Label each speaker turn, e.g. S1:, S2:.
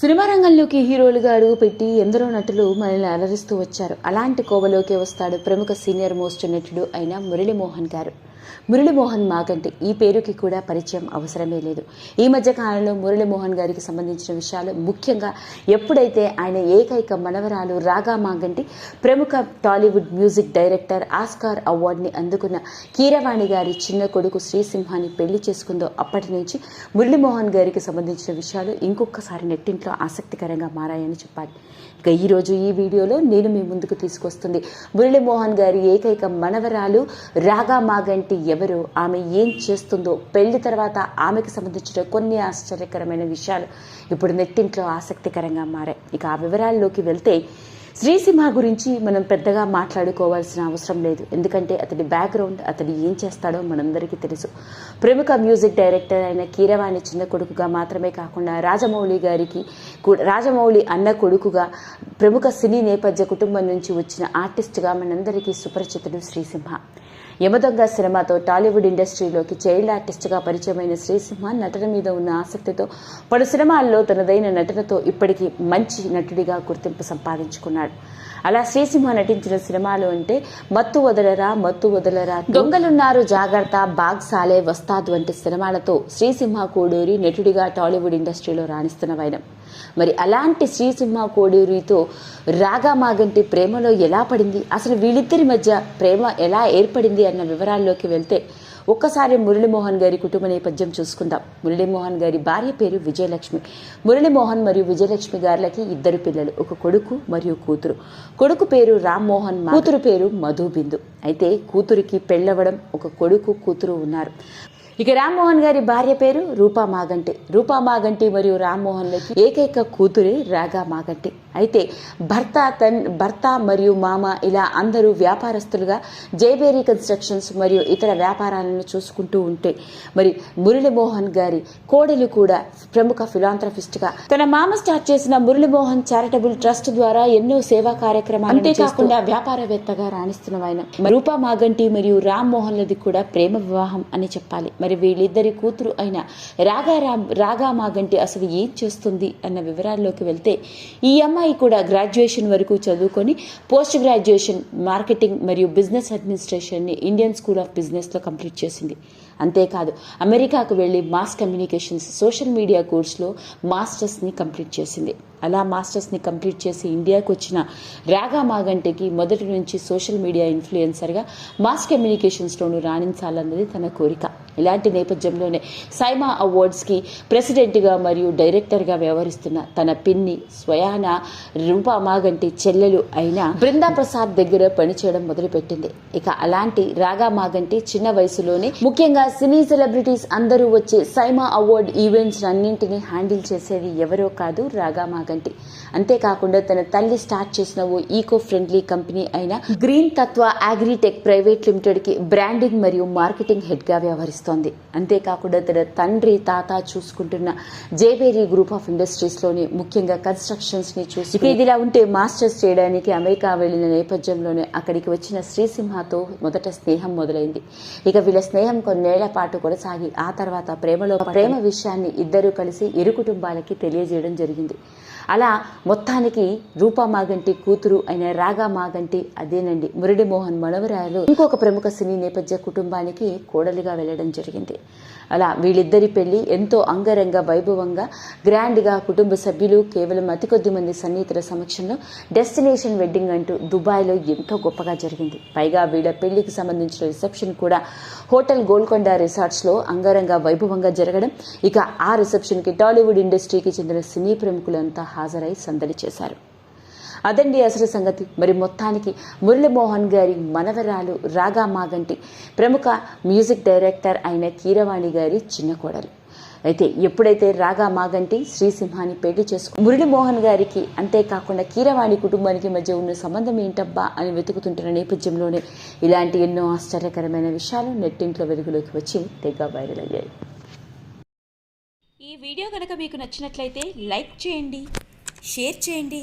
S1: Cinema రంగంలోకి హీరోలుగా అడుగుపెట్టి ఎందరో నటులు మనల్ని అలరిస్తూ వచ్చారు. అలాంటి కోవలోకే వస్తాడు ప్రముఖ సీనియర్ మోస్ట్ నటుడు అయిన మురళీమోహన్ గారు. మురళీమోహన్ మాగంటి ఈ పేరుకి కూడా పరిచయం అవసరమే లేదు. ఈ మధ్య కాలంలో మురళీమోహన్ గారికి సంబంధించిన విషయాలు ముఖ్యంగా ఎప్పుడైతే ఆయన ఏకైక మనవరాలు రాగా మాగంటి ప్రముఖ టాలీవుడ్ మ్యూజిక్ డైరెక్టర్ ఆస్కార్ అవార్డుని అందుకున్న కీరవాణి గారి చిన్న కొడుకు శ్రీసింహాన్ని పెళ్ళి చేసుకుందో అప్పటి నుంచి మురళీమోహన్ గారికి సంబంధించిన విషయాలు ఇంకొకసారి నెట్టింట్లో ఆసక్తికరంగా మారాయని చెప్పాలి. ఇక ఈరోజు ఈ వీడియోలో నేను మీ ముందుకు తీసుకొస్తుంది మురళీమోహన్ గారి ఏకైక మనవరాలు రాగా మాగంటి ఎవరు ఆమె ఏం చేస్తుందో పెళ్ళి తర్వాత ఆమెకు సంబంధించిన కొన్ని ఆశ్చర్యకరమైన విషయాలు ఇప్పుడు నెట్టింట్లో ఆసక్తికరంగా మారాయి. ఇక ఆ వివరాల్లోకి వెళ్తే శ్రీసింహ గురించి మనం పెద్దగా మాట్లాడుకోవాల్సిన అవసరం లేదు. ఎందుకంటే అతడి బ్యాక్గ్రౌండ్ అతడు ఏం చేస్తాడో మనందరికీ తెలుసు. ప్రముఖ మ్యూజిక్ డైరెక్టర్ అయిన కీరవాణి చిన్న కొడుకుగా మాత్రమే కాకుండా రాజమౌళి గారికి రాజమౌళి అన్న కొడుకుగా ప్రముఖ సినీ నేపథ్య కుటుంబం నుంచి వచ్చిన ఆర్టిస్టుగా మనందరికీ సుపరిచితుడు శ్రీసింహ. యమదొంగ సినిమాతో టాలీవుడ్ ఇండస్ట్రీలోకి చైల్డ్ ఆర్టిస్ట్గా పరిచయమైన శ్రీసింహ నటన మీద ఉన్న ఆసక్తితో పలు సినిమాల్లో తనదైన నటనతో ఇప్పటికీ మంచి నటుడిగా గుర్తింపు సంపాదించుకున్నాడు. అలా శ్రీసింహ నటించిన సినిమాలు అంటే మత్తు వదలరా మత్తు వదలరా దొంగలున్నారు జాగ్రత్త బాగ్ సాలే వస్తాద్ వంటి సినిమాలతో శ్రీసింహ కోడూరి నటుడిగా టాలీవుడ్ ఇండస్ట్రీలో రాణిస్తున్న వైనం. మరి అలాంటి శ్రీసింహ కోడూరితో రాగా మాగంటి ప్రేమలో ఎలా పడింది? అసలు వీళ్ళిద్దరి మధ్య ప్రేమ ఎలా ఏర్పడింది అన్న వివరాల్లోకి వెళ్తే ఒక్కసారి మురళీమోహన్ గారి కుటుంబ నేపథ్యం చూసుకుందాం. మురళీమోహన్ గారి భార్య పేరు విజయలక్ష్మి. మురళీమోహన్ మరియు విజయలక్ష్మి గారులకి ఇద్దరు పిల్లలు ఒక కొడుకు మరియు కూతురు. కొడుకు పేరు రామ్మోహన్ కూతురు పేరు మధుబిందు. అయితే కూతురికి పెళ్ళవడం ఒక కొడుకు కూతురు ఉన్నారు. ఇక రామ్మోహన్ గారి భార్య పేరు రూపా మాగంటి. రూపా మాగంటి మరియు రామ్మోహన్లకి ఏకైక కూతురే రాగా మాగంటి. అయితే భర్త తన్ భర్త మరియు మామ ఇలా అందరూ వ్యాపారస్తులుగా జైబేరీ కన్స్ట్రక్షన్స్ మరియు ఇతర వ్యాపారాలను చూసుకుంటూ ఉంటే మరి మురళీమోహన్ గారి కోడలు కూడా ప్రముఖ ఫిలాంథ్రఫిస్ట్గా తన మామ స్టార్ట్ చేసిన మురళీమోహన్ చారిటబుల్ ట్రస్ట్ ద్వారా ఎన్నో సేవా కార్యక్రమాలు అంతేకాకుండా వ్యాపారవేత్తగా రాణిస్తున్న ఆయన. రూపా మాగంటి మరియు రామ్ మోహన్లది కూడా ప్రేమ వివాహం అని చెప్పాలి. మరి వీళ్ళిద్దరి కూతురు అయిన రాగా రామ్ రాగా మాగంటి అసలు ఏం చేస్తుంది అన్న వివరాల్లోకి వెళ్తే ఈ అమ్మాయి కూడా గ్రాడ్యుయేషన్ వరకు చదువుకొని పోస్ట్ గ్రాడ్యుయేషన్ మార్కెటింగ్ మరియు బిజినెస్ అడ్మినిస్ట్రేషన్ని ఇండియన్ స్కూల్ ఆఫ్ బిజినెస్లో కంప్లీట్ చేసింది. అంతేకాదు అమెరికాకు వెళ్ళి మాస్ కమ్యూనికేషన్స్ సోషల్ మీడియా కోర్స్లో మాస్టర్స్ని కంప్లీట్ చేసింది. అలా మాస్టర్స్ని కంప్లీట్ చేసి ఇండియాకు వచ్చిన రాగా మాగంటికి మొదటి నుంచి సోషల్ మీడియా ఇన్ఫ్లుయెన్సర్గా మాస్ కమ్యూనికేషన్స్లోనూ రాణించాలన్నది తన కోరిక. ఇలాంటి నేపథ్యంలోనే సైమా అవార్డ్స్కి ప్రెసిడెంట్గా మరియు డైరెక్టర్గా వ్యవహరిస్తున్న తన పిన్ని స్వయాన రూపా మాగంటి చెల్లెలు అయిన బృందా ప్రసాద్ దగ్గర పనిచేయడం మొదలుపెట్టింది. ఇక అలాంటి రాగా మాగంటి చిన్న వయసులోనే ముఖ్యంగా సినీ సెలబ్రిటీస్ అందరూ వచ్చే సైమా అవార్డ్ ఈవెంట్స్ అన్నింటినీ హ్యాండిల్ చేసేది ఎవరో కాదు రాగా మాగంటి. అంతేకాకుండా తన తల్లి స్టార్ట్ చేసిన ఓ ఈకో ఫ్రెండ్లీ కంపెనీ అయిన గ్రీన్ తత్వ అగ్రిటెక్ ప్రైవేట్ లిమిటెడ్కి బ్రాండింగ్ మరియు మార్కెటింగ్ హెడ్గా వ్యవహరిస్తోంది అంతేకాకుండా తన తండ్రి తాత చూసుకుంటున్న జేబేరీ గ్రూప్ ఆఫ్ ఇండస్ట్రీస్లోని ముఖ్యంగా కన్స్ట్రక్షన్స్ని చూసి ఇదిలా ఉంటే మాస్టర్స్ చేయడానికి అమెరికా వెళ్ళిన నేపథ్యంలోనే అక్కడికి వచ్చిన శ్రీసింహతో మొదట స్నేహం మొదలైంది. ఇక వీళ్ళ స్నేహం కొన్నేళ్ళ పాటు కొనసాగి ఆ తర్వాత ప్రేమలో ప్రేమ విషయాన్ని ఇద్దరూ కలిసి ఇరు కుటుంబాలకి తెలియజేయడం జరిగింది. అలా మొత్తానికి రూపా మాగంటి కూతురు అయిన రాగా మాగంటి అదేనండి మురళి మోహన్ మనవరాలు ఇంకొక ప్రముఖ సినీ నేపథ్య కుటుంబానికి కోడలిగా వెళ్ళడం జరిగింది. అలా వీళ్ళిద్దరి పెళ్ళి ఎంతో అంగరంగ వైభవంగా గ్రాండ్గా కుటుంబ సభ్యులు కేవలం అతి కొద్ది మంది సన్నిహితుల సమక్షంలో డెస్టినేషన్ వెడ్డింగ్ అంటూ దుబాయ్లో ఎంతో గొప్పగా జరిగింది. పైగా వీళ్ళ పెళ్ళికి సంబంధించిన రిసెప్షన్ కూడా హోటల్ గోల్కొండ రిసార్ట్స్లో అంగరంగ వైభవంగా జరగడం ఇక ఆ రిసెప్షన్కి టాలీవుడ్ ఇండస్ట్రీకి చెందిన సినీ ప్రముఖులంతా హాజరై సందడి చేశారు. అదండి అసలు సంగతి. మరి మొత్తానికి మురళీమోహన్ గారి మనవరాలు రాగా మాగంటి ప్రముఖ మ్యూజిక్ డైరెక్టర్ అయిన కీరవాణి గారి చిన్న కోడలు. అయితే ఎప్పుడైతే రాగా మాగంటి శ్రీసింహాన్ని పెళ్ళి చేసుకు మురళీమోహన్ గారికి అంతేకాకుండా కీరవాణి కుటుంబానికి మధ్య ఉన్న సంబంధం ఏంటబ్బా అని వెతుకుతుంటున్న నేపథ్యంలోనే ఇలాంటి ఎన్నో ఆశ్చర్యకరమైన విషయాలు నెట్టింట్లో వెలుగులోకి వచ్చి తెగ వైరల్ అయ్యాయి.
S2: ఈ వీడియో కనుక మీకు నచ్చినట్లయితే లైక్ చేయండి షేర్ చేయండి.